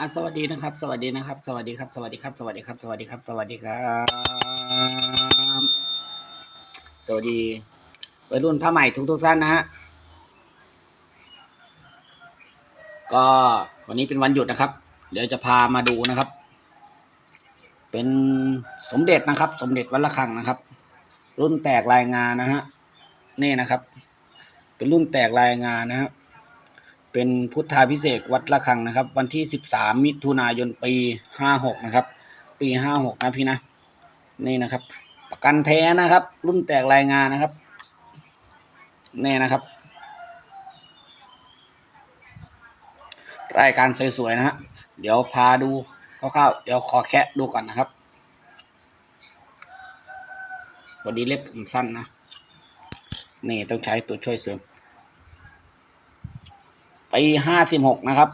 อะสวัสดีนะครับ สวัสดีนะครับ สวัสดีครับ สวัสดีครับ สวัสดีครับ สวัสดีครับ สวัสดีครับ สวัสดีวัยรุ่นผ้าใหม่ทุกทุกท่านนะฮะ ก็วันนี้เป็นวันหยุดนะครับ เดี๋ยวจะพามาดูนะครับ เป็นสมเด็จนะครับ สมเด็จวัดระฆังนะครับ รุ่นแตกรายงานนะฮะ นี่นะครับ เป็นรุ่นแตกรายงานนะฮะ เป็นพุทธาพิเศษวัดระฆังนะครับ วันที่ 13 มิถุนายนปี 56 นะครับ ปี 56 นะพี่นะ นี่นะครับ ประกันแท้นะครับ รุ่นแตกรายงานนะครับ นี่นะครับ รายการสวยๆนะฮะเดี๋ยวพาดูคร่าวๆเดี๋ยวขอแคะดูก่อนนะครับวันนี้เล็บผมสั้นนะ นี่ต้องใช้ตัวช่วยเสริม ปีห้าสิบหกนะครับ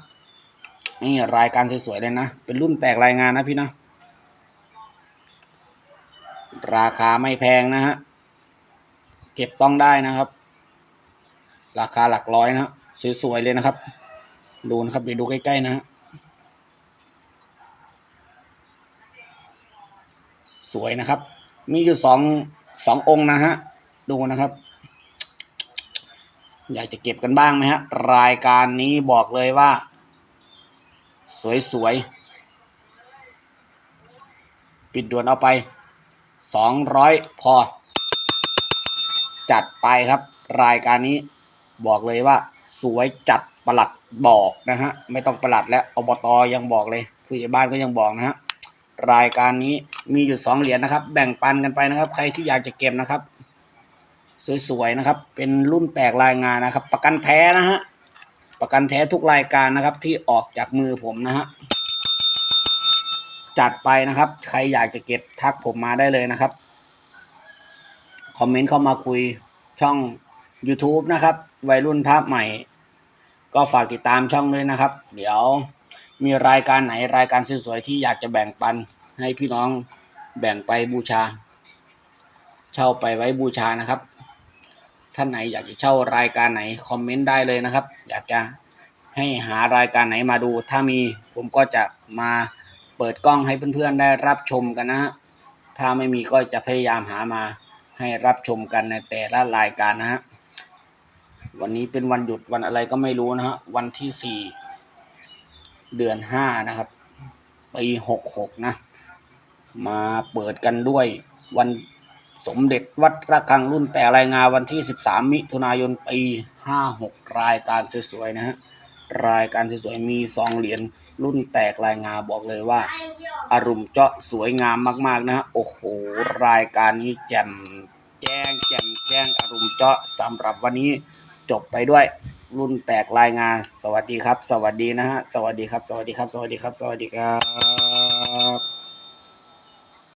นี่รายการสวยๆเลยนะ เป็นรุ่นแตกรายงานนะพี่นะ ราคาไม่แพงนะฮะ เก็บต้องได้นะครับ ราคาหลักร้อยนะฮะสวยๆเลยนะครับ ดูนะครับเดี๋ยวดูใกล้ๆนะฮะสวยนะครับ มีอยู่สองสององค์นะฮะ ดูนะครับ อยากจะเก็บกันบ้างไหมฮะ รายการนี้บอกเลยว่า สวยๆ ปิดด่วนเอาไปสองร้อยพอ จัดไปครับ รายการนี้บอกเลยว่า สวยจัดประหลัดบอกนะฮะ ไม่ต้องประหลัดแล้วอบตยังบอกเลยผู้ใหญ่บ้านก็ยังบอกนะฮะรายการนี้มีอยู่สองเหรียญนะครับ แบ่งปันกันไปนะครับ ใครที่อยากจะเก็บนะครับ สวยๆนะครับ เป็นรุ่นแตกรายงานนะครับ ประกันแท้นะฮะประกันแท้ทุกรายการนะครับ ที่ออกจากมือผมนะฮะจัดไปนะครับ ใครอยากจะเก็บทักผมมาได้เลยนะครับ คอมเมนต์เข้ามาคุยช่อง YouTube นะครับ วัยรุ่นภาพใหม่ ก็ฝากติดตามช่องด้วยนะครับ เดี๋ยวมีรายการไหนรายการสวยๆที่อยากจะแบ่งปัน ให้พี่น้องแบ่งไปบูชา เช่าไปไว้บูชานะครับ ท่านไหนอยากจะเช่ารายการไหนคอมเมนต์ได้เลยนะครับ อยากจะให้หารายการไหนมาดู ถ้ามีผมก็จะมาเปิดกล้องให้เพื่อนๆได้รับชมกันนะฮะถ้าไม่มีก็จะพยายามหามาให้รับชมกันในแต่ละรายการนะฮะวันนี้เป็นวันหยุดวันอะไรก็ไม่รู้นะฮะวันที่สี่เดือนห้านะครับปีหกหกนะ มาเปิดกันด้วยวัน สมเด็จวัดระฆังรุ่นแต่รายงานวันที่ 13 มิถุนายนปี 56 รายการสวยๆนะฮะรายการสวยๆมีซองเหรียญรุ่นแตกรายงานบอกเลยว่า อารมณ์เจาะสวยงามมากๆนะฮะโอ้โห รายการนี้แจ่มแจ้งแจ่มแจ้งอารมณ์เจาะสำหรับวันนี้จบไปด้วยรุ่นแตกรายงาน สวัสดีครับ สวัสดีนะฮะ สวัสดีครับ สวัสดีครับ สวัสดีครับ สวัสดีครับ